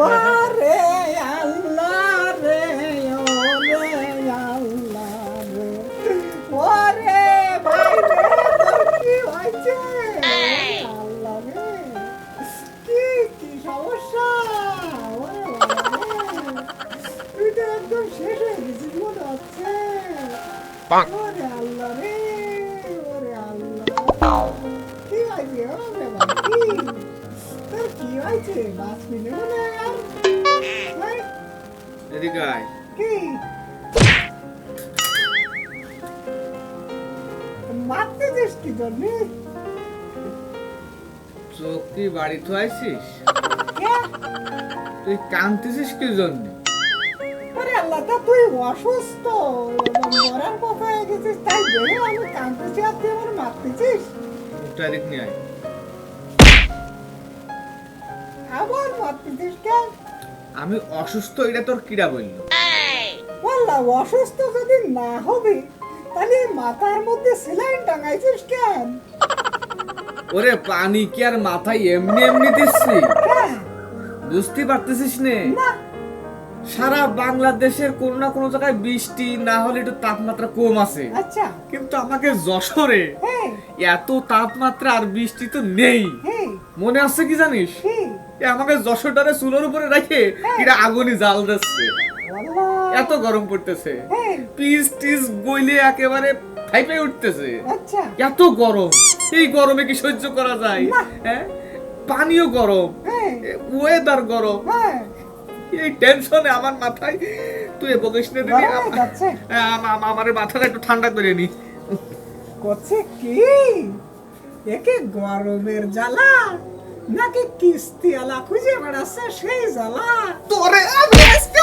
ওরে আল্লাহ রে ওরে আল্লাহ রে ওরে ভাই কি হয়েছে আল্লাহ রে কি কি সমস্যা তো একদম শেষ হয়ে গেছিস মনে হচ্ছে ওরে আল্লাহ রে ওরে আল্লাহ হয়েছে বাঁচবি না মনে হয় আর? এদিকে আয়। কি? মারতেছিস কি জন্য? চোখ কি বাড়ি থুয়াইছিস? কে? তুই কাঁদতেছিস কি জন্য? আরে আল্লাহ তা তুই অসুস্থ। মরার কথা হয়ে গেছিস তাই দেখে আমি কাঁদতেছি আর তুই আমার মারতেছিস? এদিক নিয়ে আয়। মারতেছিস কেন আমি অসুস্থ এটা তোর কিরা বলল বললা অসুস্থ যদি না হবে তাহলে মাথার মধ্যে সেলাইন টাঙাইছিস কেন? ওরে পানি কি আর মাথায় এমনি এমনি দিচ্ছি? বুঝতে পারতেছিস নে? সারা বাংলাদেশের কোনো না কোনো জায়গায় বৃষ্টি না হলে একটু তাপমাত্রা কম আছে। আচ্ছা। কিন্তু আমাকে যশোরে হ্যাঁ এত তাপমাত্রা আর বৃষ্টি তো নেই। হ্যাঁ মনে আছে কি জানিস? কি এ আমাকে যশোরটারে চুলোর উপরে রাখে এরা আগুনে জাল দিচ্ছে। এত গরম পড়তেছে। হ্যাঁ। পিস টিস গইলে একেবারে ফাইপে উঠতেছে। আচ্ছা। এত গরম। এই গরমে কি সহ্য করা যায়? হ্যাঁ পানিও গরম। হ্যাঁ। ওয়েদার গরম। হ্যাঁ। এই টেনশনে আমার মাথায়। তুই বকিস না দিদি গরম আমার মাথাটা একটু ঠান্ডা করে নি। করছে কি? একে গরমের জ্বালা। নাকি কিস্তি আলা খুঁজে বেড়াচ্ছে সেই জ্বালা? তোরে আমি আজকে